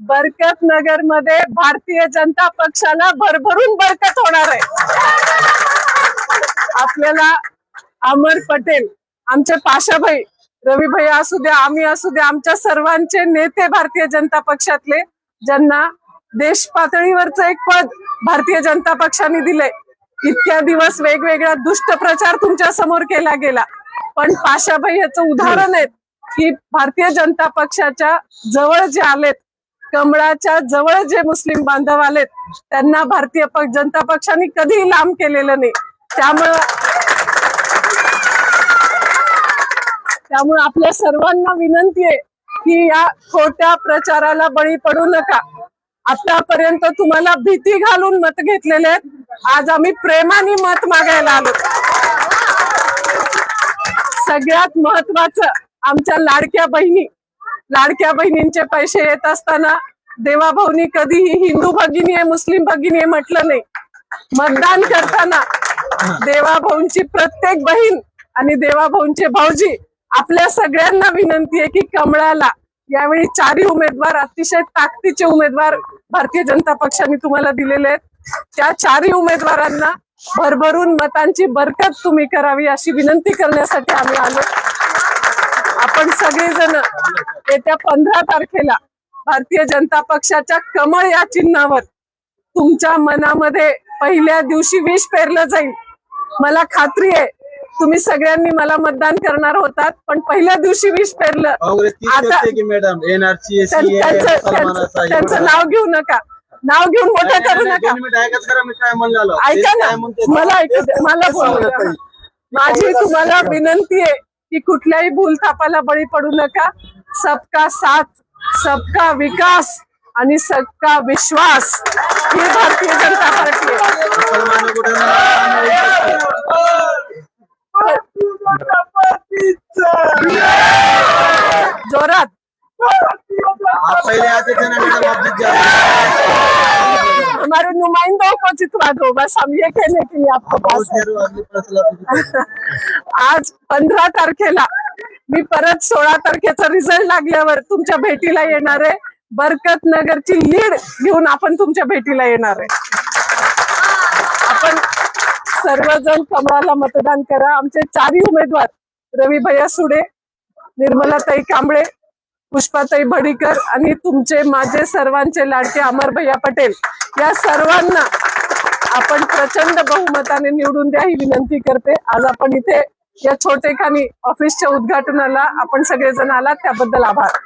बरकत नगरमध्ये भारतीय जनता पक्षाला भरभरून बरकत होणार आहे. आपल्याला अमर पटेल आमचे पाशाभाई रविभाई असू द्या आम्ही असू द्या आमच्या सर्वांचे नेते भारतीय जनता पक्षातले ज्यांना देश पातळीवरचं एक पद भारतीय जनता पक्षाने दिलंय. इतक्या दिवस वेगवेगळा दुष्ट प्रचार तुमच्यासमोर केला गेला. पण पाशाभाई याचं उदाहरण आहे की भारतीय जनता पक्षाच्या जवळ जे आलेत कमळाच्या जवळ जे मुस्लिम बांधव आलेत त्यांना भारतीय पक्ष जनता पक्षाने कधीही लांब केलेलं नाही. त्यामुळं त्यामुळे आपल्या सर्वांना विनंती आहे की या खोट्या प्रचाराला बळी पडू नका. आतापर्यंत तुम्हाला भीती घालून मत घेतलेले आहेत. आज आम्ही प्रेमाने मत मागायला आलो. सगळ्यात महत्वाचं आमच्या लाडक्या बहिणी लाडक्या बहिणींचे पैसे येत असताना देवाभाऊनी कधीही हिंदू भगिनी आहे मुस्लिम भगिनी आहे म्हटलं नाही. मतदान करताना देवाभाऊंची प्रत्येक बहीण आणि देवाभाऊंचे भाऊजी आपल्या सगळ्यांना विनंती आहे की कमळाला यावेळी चारही उमेदवार अतिशय ताकदीचे उमेदवार भारतीय जनता पक्षाने तुम्हाला दिलेले आहेत. त्या चारही उमेदवारांना भरभरून मतांची बरकत तुम्ही करावी अशी विनंती करण्यासाठी आम्ही आलो. आपण सगळेजण येत्या पंधरा तारखेला भारतीय जनता पक्षाच्या कमळ या चिन्हावर तुमच्या मनामध्ये पहिल्या दिवशी विष पेरलं जाईल. मला खात्री आहे तुम्ही सगळ्यांनी मला मतदान करणार होतात पण पहिल्या दिवशी विष पेरलं. आता- त्यांचं नाव घेऊ नका. नाव घेऊन मोठं करू नका. ऐका ना. मला मला माझी तुम्हाला विनंती आहे की कुठल्याही भूलथापाला बळी पडू नका. सबका साथ सबका विकास आणि सबका विश्वास. ही भारतीय जनता पार्टी जोरात. हमारे नुमाइंदों को जितवा दो बस हम ये कहने के लिए आपको पास आज पंधरा तारखेला मी परत सोळा तारखेचा रिझल्ट लागल्यावर तुमच्या भेटीला येणार आहे बरकत नगरची लीड घेऊन आपण तुमच्या भेटीला येणार आहे आपण सर्वजण कमळाला मतदान करा. आमचे चारही उमेदवार रवी भैया सुडे निर्मलाताई कांबळे पुष्पाताई भडीकर आणि तुमचे माझे सर्वांचे लाडके अमर भैया पटेल. या सर्वांना आपण प्रचंड बहुमताने निवडून द्या ही विनंती करते. आज आपण इथे या छोटेखानी ऑफिसच्या उद्घाटनाला आपण सगळेजण आलात त्याबद्दल आभार.